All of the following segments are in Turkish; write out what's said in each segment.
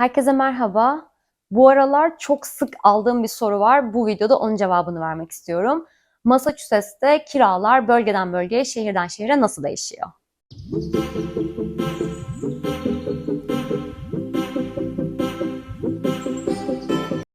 Herkese merhaba. Bu aralar çok sık aldığım bir soru var. Bu videoda onun cevabını vermek istiyorum. Massachusetts'te kiralar bölgeden bölgeye, şehirden şehire nasıl değişiyor?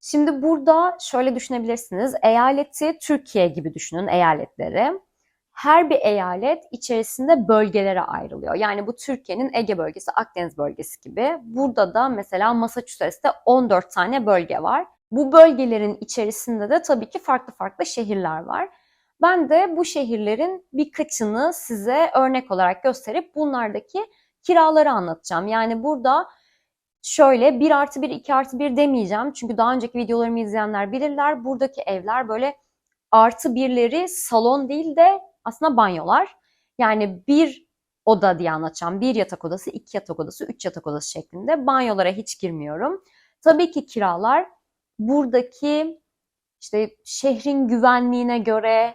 Şimdi burada şöyle düşünebilirsiniz. Eyaleti Türkiye gibi düşünün eyaletleri. Her bir eyalet içerisinde bölgelere ayrılıyor. Yani bu Türkiye'nin Ege bölgesi, Akdeniz bölgesi gibi. Burada da mesela Massachusetts'te 14 tane bölge var. Bu bölgelerin içerisinde de tabii ki farklı farklı şehirler var. Ben de bu şehirlerin birkaçını size örnek olarak gösterip bunlardaki kiraları anlatacağım. Yani burada şöyle 1 artı 1, 2 artı 1 demeyeceğim. Çünkü daha önceki videolarımı izleyenler bilirler. Buradaki evler böyle artı birleri salon değil de aslında banyolar. Yani bir oda diye anlatacağım. Bir yatak odası, iki yatak odası, üç yatak odası şeklinde. Banyolara hiç girmiyorum. Tabii ki kiralar buradaki işte şehrin güvenliğine göre,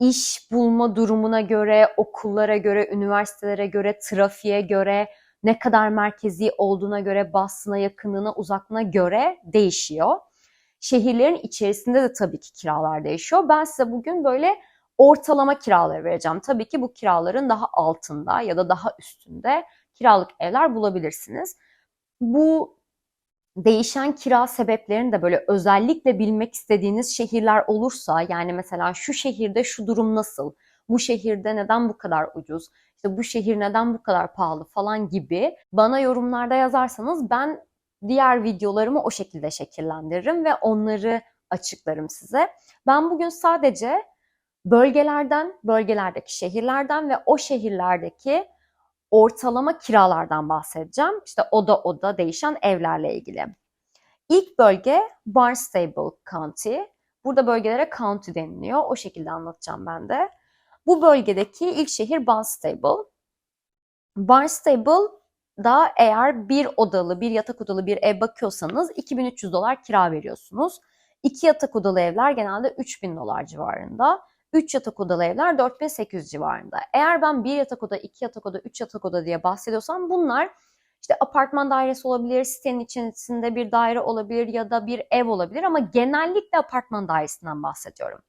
iş bulma durumuna göre, okullara göre, üniversitelere göre, trafiğe göre, ne kadar merkezi olduğuna göre, Boston'a yakınlığına, uzaklığına göre değişiyor. Şehirlerin içerisinde de tabii ki kiralar değişiyor. Ben size bugün böyle ortalama kiraları vereceğim. Tabii ki bu kiraların daha altında ya da daha üstünde kiralık evler bulabilirsiniz. Bu değişen kira sebeplerini de böyle özellikle bilmek istediğiniz şehirler olursa yani mesela şu şehirde şu durum nasıl? Bu şehirde neden bu kadar ucuz? İşte bu şehir neden bu kadar pahalı falan gibi bana yorumlarda yazarsanız ben diğer videolarımı o şekilde şekillendiririm ve onları açıklarım size. Ben bugün sadece bölgelerden, bölgelerdeki şehirlerden ve o şehirlerdeki ortalama kiralardan bahsedeceğim. İşte oda oda değişen evlerle ilgili. İlk bölge Barnstable County. Burada bölgelere county deniliyor. O şekilde anlatacağım ben de. Bu bölgedeki ilk şehir Barnstable. Barnstable da eğer bir odalı, bir yatak odalı bir ev bakıyorsanız 2300 dolar kira veriyorsunuz. İki yatak odalı evler genelde 3000 dolar civarında. 3 yatak odalı evler 4800 civarında. Eğer ben bir yatak oda, iki yatak oda, üç yatak oda diye bahsediyorsam bunlar işte apartman dairesi olabilir, sitenin içerisinde bir daire olabilir ya da bir ev olabilir ama genellikle apartman dairesinden bahsediyorum.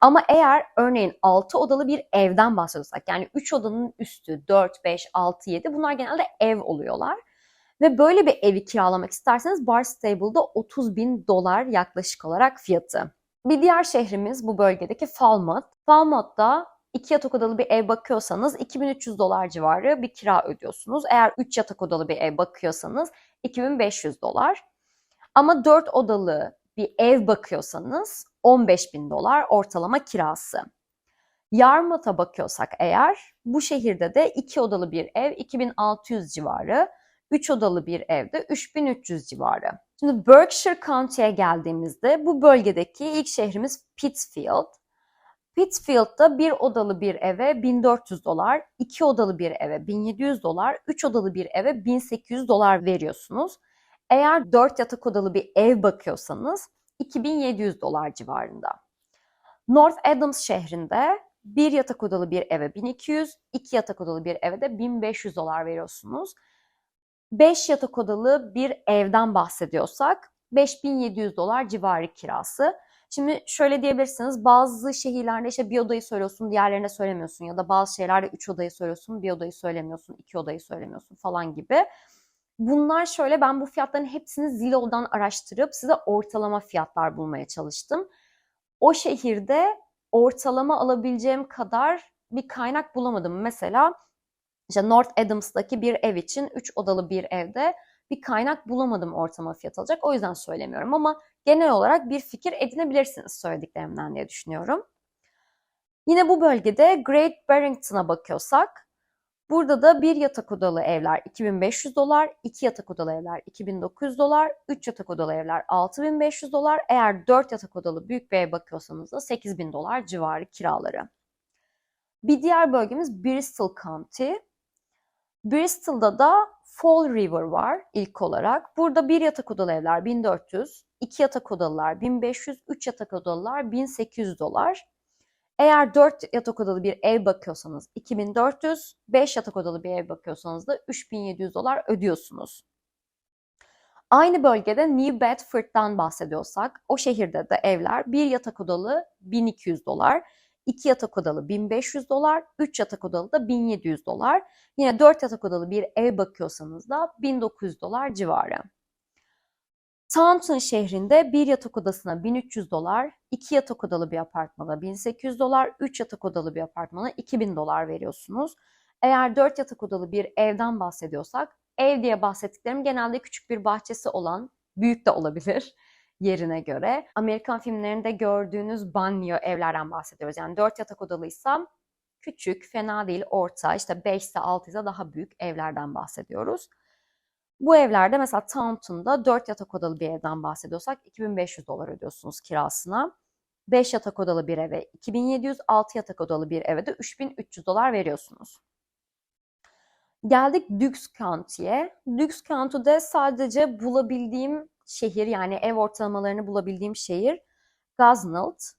Ama eğer örneğin 6 odalı bir evden bahsediyorsak yani 3 odanın üstü 4, 5, 6, 7 bunlar genelde ev oluyorlar. Ve böyle bir evi kiralamak isterseniz Barstable'da 30 bin dolar yaklaşık olarak fiyatı. Bir diğer şehrimiz bu bölgedeki Falmouth. Falmouth'da iki yatak odalı bir ev bakıyorsanız 2300 dolar civarı bir kira ödüyorsunuz. Eğer 3 yatak odalı bir ev bakıyorsanız 2500 dolar. Ama 4 odalı bir ev bakıyorsanız 15 bin dolar ortalama kirası. Yarmouth'a bakıyorsak eğer bu şehirde de 2 odalı bir ev 2600 civarı, 3 odalı bir evde 3300 civarı. Şimdi Berkshire County'ye geldiğimizde bu bölgedeki ilk şehrimiz Pittsfield. Pittsfield'da bir odalı bir eve 1400 dolar, iki odalı bir eve 1700 dolar, üç odalı bir eve 1800 dolar veriyorsunuz. Eğer 4 yatak odalı bir ev bakıyorsanız 2700 dolar civarında. North Adams şehrinde bir yatak odalı bir eve 1200, iki yatak odalı bir eve de 1500 dolar veriyorsunuz. 5 yatak odalı bir evden bahsediyorsak 5700 dolar civarı kirası. Şimdi şöyle diyebilirsiniz bazı şehirlerde işte bir odayı söylüyorsun diğerlerine söylemiyorsun ya da bazı şeylerde üç odayı söylüyorsun bir odayı söylemiyorsun iki odayı söylemiyorsun falan gibi. Bunlar şöyle ben bu fiyatların hepsini Zillow'dan araştırıp size ortalama fiyatlar bulmaya çalıştım. O şehirde ortalama alabileceğim kadar bir kaynak bulamadım. Mesela işte North Adams'daki bir ev için 3 odalı bir evde bir kaynak bulamadım ortalama fiyat alacak. O yüzden söylemiyorum ama genel olarak bir fikir edinebilirsiniz söylediklerimden diye düşünüyorum. Yine bu bölgede Great Barrington'a bakıyorsak burada da bir yatak odalı evler 2500 dolar, iki yatak odalı evler 2900 dolar, üç yatak odalı evler 6500 dolar. Eğer dört yatak odalı büyük bir ev bakıyorsanız da 8000 dolar civarı kiraları. Bir diğer bölgemiz Bristol County. Bristol'da da Fall River var ilk olarak. Burada bir yatak odalı evler 1400, iki yatak odalılar 1500, üç yatak odalılar 1800 dolar. Eğer 4 yatak odalı bir ev bakıyorsanız 2400, 5 yatak odalı bir ev bakıyorsanız da 3700 dolar ödüyorsunuz. Aynı bölgede New Bedford'dan bahsediyorsak o şehirde de evler bir yatak odalı 1200 dolar, iki yatak odalı 1500 dolar, üç yatak odalı da 1700 dolar. Yine dört yatak odalı bir ev bakıyorsanız da 1900 dolar civarı. Taunton şehrinde bir yatak odasına 1300 dolar, iki yatak odalı bir apartmana 1800 dolar, üç yatak odalı bir apartmana 2000 dolar veriyorsunuz. Eğer dört yatak odalı bir evden bahsediyorsak, ev diye bahsettiklerim genelde küçük bir bahçesi olan, büyük de olabilir yerine göre. Amerikan filmlerinde gördüğünüz banyo evlerden bahsediyoruz. Yani dört yatak odalıysam küçük, fena değil, orta, işte 5 ise 6 ise daha büyük evlerden bahsediyoruz. Bu evlerde mesela Taunton'da 4 yatak odalı bir evden bahsediyorsak 2500 dolar ödüyorsunuz kirasına. 5 yatak odalı bir eve 2700, 6 yatak odalı bir eve de 3300 dolar veriyorsunuz. Geldik Dukes County'ye. Dukes County'de sadece bulabildiğim şehir yani ev ortalamalarını bulabildiğim şehir Gosnells.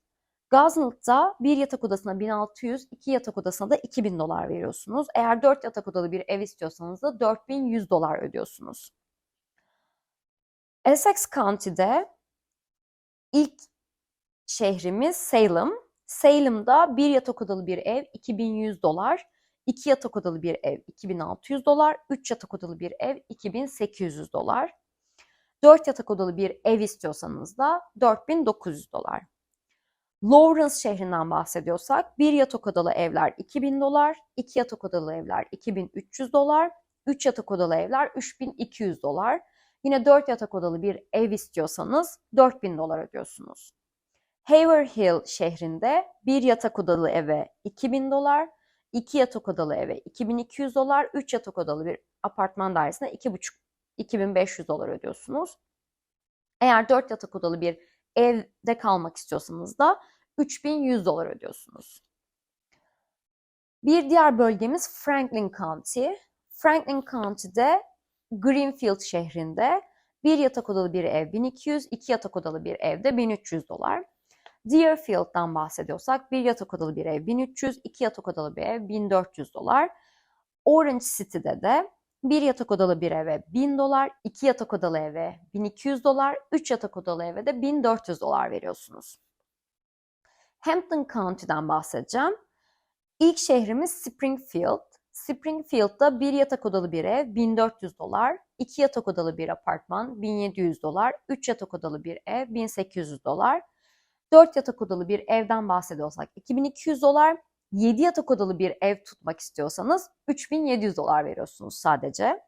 Gosnells'da bir yatak odasına 1600, iki yatak odasına da 2000 dolar veriyorsunuz. Eğer 4 yatak odalı bir ev istiyorsanız da 4100 dolar ödüyorsunuz. Essex County'de ilk şehrimiz Salem. Salem'da bir yatak odalı bir ev 2100 dolar, iki yatak odalı bir ev 2600 dolar, üç yatak odalı bir ev 2800 dolar. 4 yatak odalı bir ev istiyorsanız da 4900 dolar. Lawrence şehrinden bahsediyorsak bir yatak odalı evler 2000 dolar, iki yatak odalı evler 2300 dolar, 3 yatak odalı evler 3200 dolar. Yine 4 yatak odalı bir ev istiyorsanız 4000 dolar ödüyorsunuz. Haverhill şehrinde bir yatak odalı eve 2000 dolar, 2 yatak odalı eve 2200 dolar, 3 yatak odalı bir apartman dairesine 2,5 2500 dolar ödüyorsunuz. Eğer 4 yatak odalı bir evde kalmak istiyorsanız da 3100 dolar ödüyorsunuz. Bir diğer bölgemiz Franklin County. Franklin County'de Greenfield şehrinde bir yatak odalı bir ev 1200, iki yatak odalı bir evde 1300 dolar. Deerfield'dan bahsediyorsak bir yatak odalı bir ev 1300, iki yatak odalı bir ev 1400 dolar. Orange City'de de bir yatak odalı bir eve 1000 dolar, iki yatak odalı eve 1200 dolar, üç yatak odalı eve de 1400 dolar veriyorsunuz. Hampton County'den bahsedeceğim. İlk şehrimiz Springfield. Springfield'da bir yatak odalı bir ev 1400 dolar, iki yatak odalı bir apartman 1700 dolar, üç yatak odalı bir ev 1800 dolar, dört yatak odalı bir evden bahsediyorsak 2200 dolar, 7 yatak odalı bir ev tutmak istiyorsanız 3700 dolar veriyorsunuz sadece.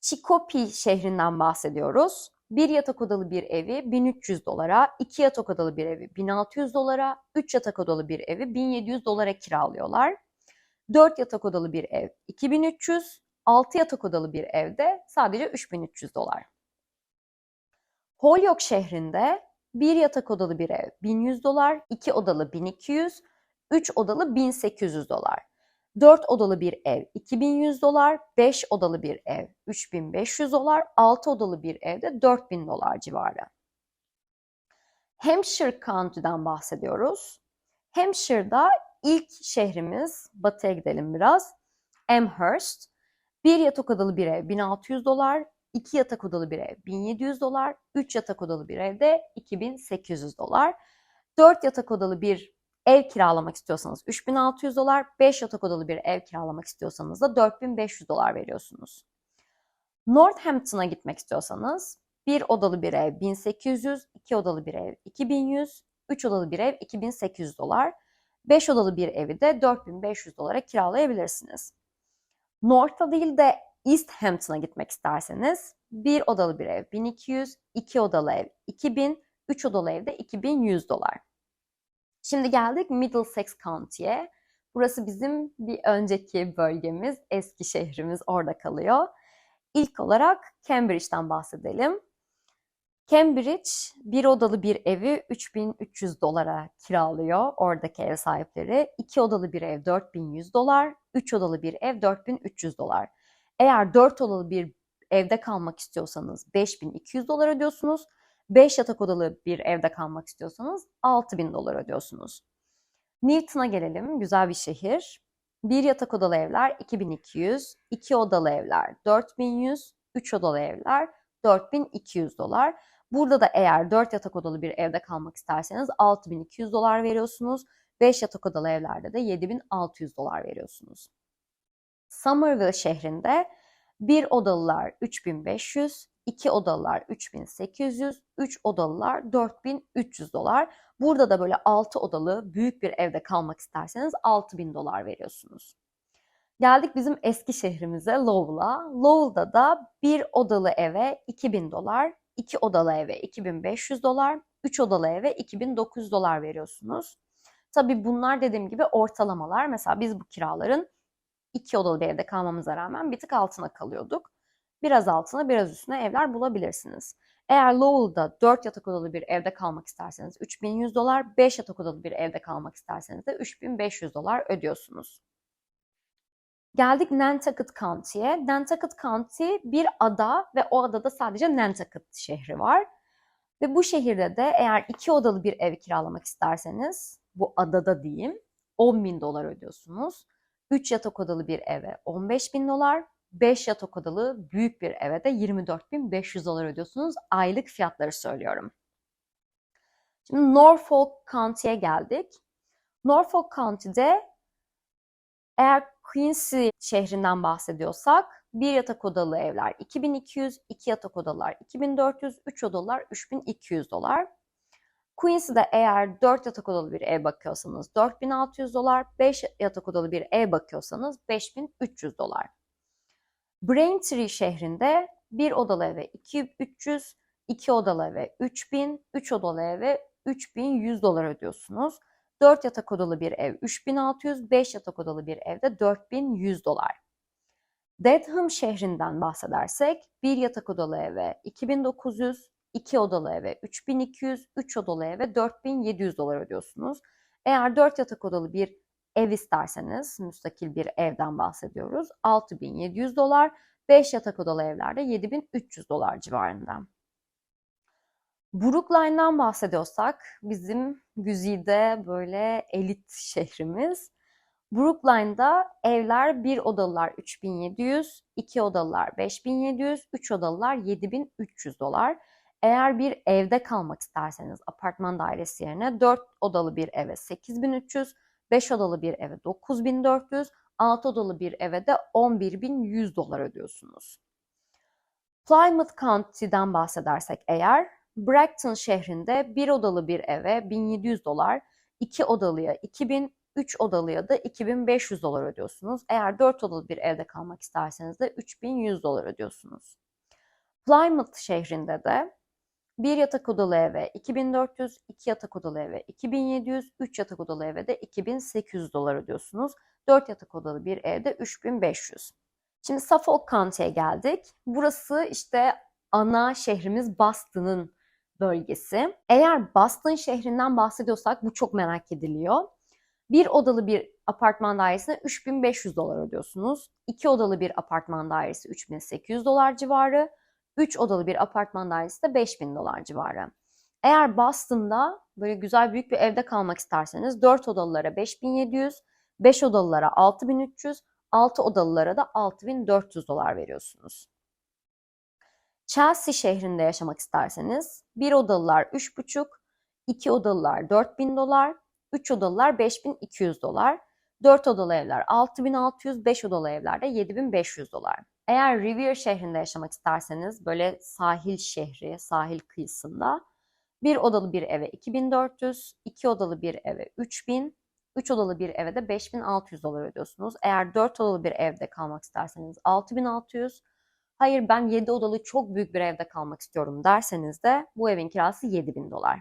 Chicopee şehrinden bahsediyoruz. Bir yatak odalı bir evi 1300 dolara, iki yatak odalı bir evi 1600 dolara, üç yatak odalı bir evi 1700 dolara kiralıyorlar. Dört yatak odalı bir ev 2300, altı yatak odalı bir evde sadece 3300 dolar. Holyoke şehrinde bir yatak odalı bir ev 1100 dolar, iki odalı 1200, 3 odalı 1800 dolar. 4 odalı bir ev 2100 dolar, 5 odalı bir ev 3500 dolar, 6 odalı bir evde 4000 dolar civarı. Hampshire County'den bahsediyoruz. Hampshire'da ilk şehrimiz, batıya gidelim biraz, Amherst. Bir yatak odalı bir ev 1600 dolar, 2 yatak odalı bir ev 1700 dolar, 3 yatak odalı bir evde 2800 dolar. 4 yatak odalı bir Ev kiralamak istiyorsanız 3600 dolar, 5 yatak odalı bir ev kiralamak istiyorsanız da 4500 dolar veriyorsunuz. Northampton'a gitmek istiyorsanız bir odalı bir ev 1800, 2 odalı bir ev 2100, 3 odalı bir ev 2800 dolar, 5 odalı bir evi de 4500 dolara kiralayabilirsiniz. North'a değil de East Hampton'a gitmek isterseniz bir odalı bir ev 1200, 2 odalı ev 2000, 3 odalı ev de 2100 dolar. Şimdi geldik Middlesex County'ye. Burası bizim bir önceki bölgemiz, eski şehrimiz orada kalıyor. İlk olarak Cambridge'den bahsedelim. Cambridge bir odalı bir evi 3300 dolara kiralıyor oradaki ev sahipleri. İki odalı bir ev 4100 dolar, üç odalı bir ev 4300 dolar. Eğer dört odalı bir evde kalmak istiyorsanız 5200 dolar ödüyorsunuz. 5 yatak odalı bir evde kalmak istiyorsanız 6000 dolar ödüyorsunuz. Newton'a gelelim. Güzel bir şehir. Bir yatak odalı evler 2200, iki odalı evler 4100, 3 odalı evler 4200 dolar. Burada da eğer 4 yatak odalı bir evde kalmak isterseniz 6200 dolar veriyorsunuz. 5 yatak odalı evlerde de 7600 dolar veriyorsunuz. Somerville şehrinde bir odalılar 3500, iki odalılar 3800, üç odalılar 4300 dolar. Burada da böyle 6 odalı büyük bir evde kalmak isterseniz 6000 dolar veriyorsunuz. Geldik bizim eski şehrimize Lowell'a. Lowell'da da bir odalı eve 2000 dolar, iki odalı eve 2500 dolar, üç odalı eve 2900 dolar veriyorsunuz. Tabii bunlar dediğim gibi ortalamalar. Mesela biz bu kiraların iki odalı bir evde kalmamıza rağmen bir tık altına kalıyorduk. Biraz altına biraz üstüne evler bulabilirsiniz. Eğer Lowell'da 4 yatak odalı bir evde kalmak isterseniz 3100 dolar, 5 yatak odalı bir evde kalmak isterseniz de 3500 dolar ödüyorsunuz. Geldik Nantucket County'ye. Nantucket County bir ada ve o adada sadece Nantucket şehri var. Ve bu şehirde de eğer iki odalı bir ev kiralamak isterseniz, bu adada diyeyim, 10 bin dolar ödüyorsunuz. 3 yatak odalı bir eve 15 bin dolar, 5 yatak odalı büyük bir eve de 24.500 dolar ödüyorsunuz. Aylık fiyatları söylüyorum. Şimdi Norfolk County'ye geldik. Norfolk County'de eğer Quincy şehrinden bahsediyorsak bir yatak odalı evler 2200, iki yatak odalar 2400, üç odalar 3200 dolar. Quincy'de eğer 4 yatak odalı bir ev bakıyorsanız 4600 dolar, 5 yatak odalı bir ev bakıyorsanız 5300 dolar. Braintree şehrinde bir odalı eve 2300, iki odalı eve 3000, 3 odalı eve 3100 dolar ödüyorsunuz. 4 yatak odalı bir ev 3600, 5 yatak odalı bir evde 4100 dolar. Dedham şehrinden bahsedersek bir yatak odalı eve 2900, 2 odalı eve 3200, 3 odalı eve 4700 dolar ödüyorsunuz. Eğer 4 yatak odalı bir ev isterseniz, müstakil bir evden bahsediyoruz. 6700 dolar, 5 yatak odalı evlerde 7300 dolar civarında. Brookline'dan bahsediyorsak bizim güzide böyle elit şehrimiz. Brookline'da evler bir odalılar 3700, iki odalılar 5700, üç odalılar 7300 dolar. Eğer bir evde kalmak isterseniz apartman dairesi yerine 4 odalı bir eve 8300, 5 odalı bir eve 9400, 6 odalı bir eve de 11100 dolar ödüyorsunuz. Plymouth County'den bahsedersek eğer Brackton şehrinde bir odalı bir eve 1700 dolar, 2 odalıya 2000, 3 odalıya da 2500 dolar ödüyorsunuz. Eğer 4 odalı bir evde kalmak isterseniz de 3100 dolar ödüyorsunuz. Plymouth şehrinde de bir yatak odalı eve 2400, iki yatak odalı eve 2700, üç yatak odalı eve de 2800 dolar ödüyorsunuz. Dört yatak odalı bir evde 3500. Şimdi Suffolk County'ye geldik. Burası işte ana şehrimiz Boston'ın bölgesi. Eğer Boston şehrinden bahsediyorsak bu çok merak ediliyor. Bir odalı bir apartman dairesine 3500 dolar ödüyorsunuz. İki odalı bir apartman dairesi 3800 dolar civarı. 3 odalı bir apartman dairesi de 5000 dolar civarı. Eğer Boston'da böyle güzel büyük bir evde kalmak isterseniz 4 odalılara 5700, 5 odalılara 6300, 6 odalılara da 6400 dolar veriyorsunuz. Chelsea şehrinde yaşamak isterseniz 1 odalılar 3,5, 2 odalılar 4000 dolar, 3 odalılar 5200 dolar, 4 odalı evler 6600, 5 odalı evler de 7500 dolar. Eğer Revere şehrinde yaşamak isterseniz böyle sahil şehri, sahil kıyısında bir odalı bir eve 2400, iki odalı bir eve 3000, üç odalı bir eve de 5600 dolar ödüyorsunuz. Eğer dört odalı bir evde kalmak isterseniz 6600, hayır ben 7 odalı çok büyük bir evde kalmak istiyorum derseniz de bu evin kirası 7000 dolar.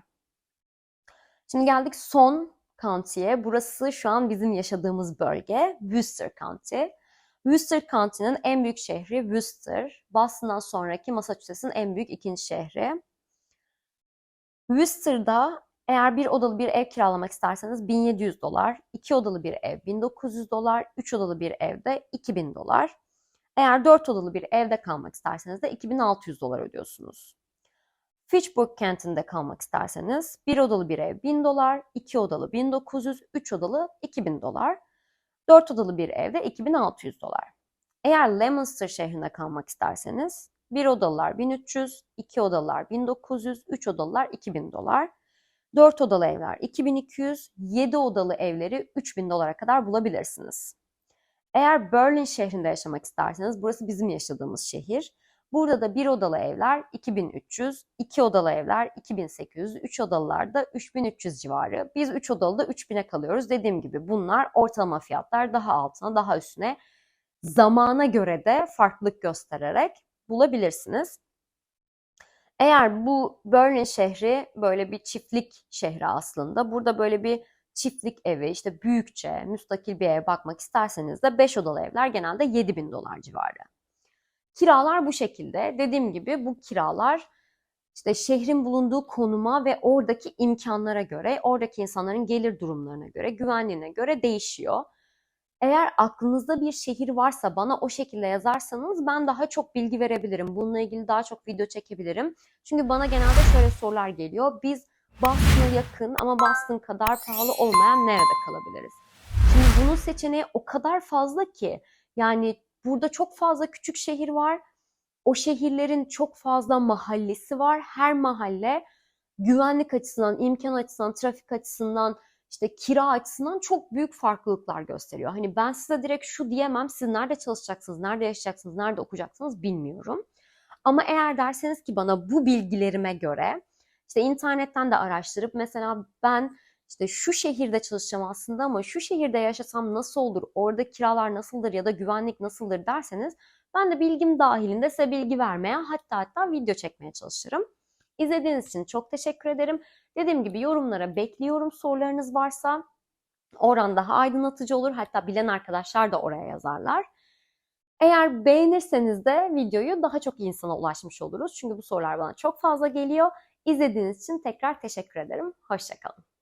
Şimdi geldik son county'ye. Burası şu an bizim yaşadığımız bölge. Worcester County. Worcester County'nin en büyük şehri Worcester. Boston'dan sonraki Massachusetts'in en büyük ikinci şehri. Worcester'da eğer bir odalı bir ev kiralamak isterseniz 1700 dolar, iki odalı bir ev 1900 dolar, üç odalı bir evde 2000 dolar. Eğer dört odalı bir evde kalmak isterseniz de 2600 dolar ödüyorsunuz. Fitchburg kentinde kalmak isterseniz bir odalı bir ev 1000 dolar, iki odalı 1900, üç odalı 2000 dolar. 4 odalı bir evde 2600 dolar. Eğer Leominster şehrinde kalmak isterseniz 1 odalılar 1300, 2 odalılar 1900, 3 odalılar 2000 dolar. 4 odalı evler 2200, 7 odalı evleri 3000 dolara kadar bulabilirsiniz. Eğer Berlin şehrinde yaşamak isterseniz, burası bizim yaşadığımız şehir. Burada da bir odalı evler 2300, iki odalı evler 2800, üç odalılar da 3300 civarı. Biz üç odalı da 3000'e kalıyoruz. Dediğim gibi bunlar ortalama fiyatlar daha altına, daha üstüne zamana göre de farklılık göstererek bulabilirsiniz. Eğer bu Berlin şehri böyle bir çiftlik şehri aslında. Burada böyle bir çiftlik evi, işte büyükçe, müstakil bir eve bakmak isterseniz de 5 odalı evler genelde 7000 dolar civarı. Kiralar bu şekilde. Dediğim gibi bu kiralar işte şehrin bulunduğu konuma ve oradaki imkanlara göre, oradaki insanların gelir durumlarına göre, güvenliğine göre değişiyor. Eğer aklınızda bir şehir varsa bana o şekilde yazarsanız ben daha çok bilgi verebilirim. Bununla ilgili daha çok video çekebilirim. Çünkü bana genelde şöyle sorular geliyor. Biz Boston'a yakın ama Boston kadar pahalı olmayan nerede kalabiliriz? Şimdi bunun seçeneği o kadar fazla ki yani burada çok fazla küçük şehir var. O şehirlerin çok fazla mahallesi var. Her mahalle güvenlik açısından, imkan açısından, trafik açısından, işte kira açısından çok büyük farklılıklar gösteriyor. Hani ben size direkt şu diyemem. Siz nerede çalışacaksınız, nerede yaşayacaksınız, nerede okuyacaksınız bilmiyorum. Ama eğer derseniz ki bana bu bilgilerime göre işte internetten de araştırıp mesela ben işte şu şehirde çalışacağım aslında ama şu şehirde yaşasam nasıl olur, orada kiralar nasıldır ya da güvenlik nasıldır derseniz ben de bilgim dahilinde size bilgi vermeye hatta hatta video çekmeye çalışırım. İzlediğiniz için çok teşekkür ederim. Dediğim gibi yorumlara bekliyorum sorularınız varsa. Oran daha aydınlatıcı olur. Hatta bilen arkadaşlar da oraya yazarlar. Eğer beğenirseniz de videoyu daha çok insana ulaşmış oluruz. Çünkü bu sorular bana çok fazla geliyor. İzlediğiniz için tekrar teşekkür ederim. Hoşçakalın.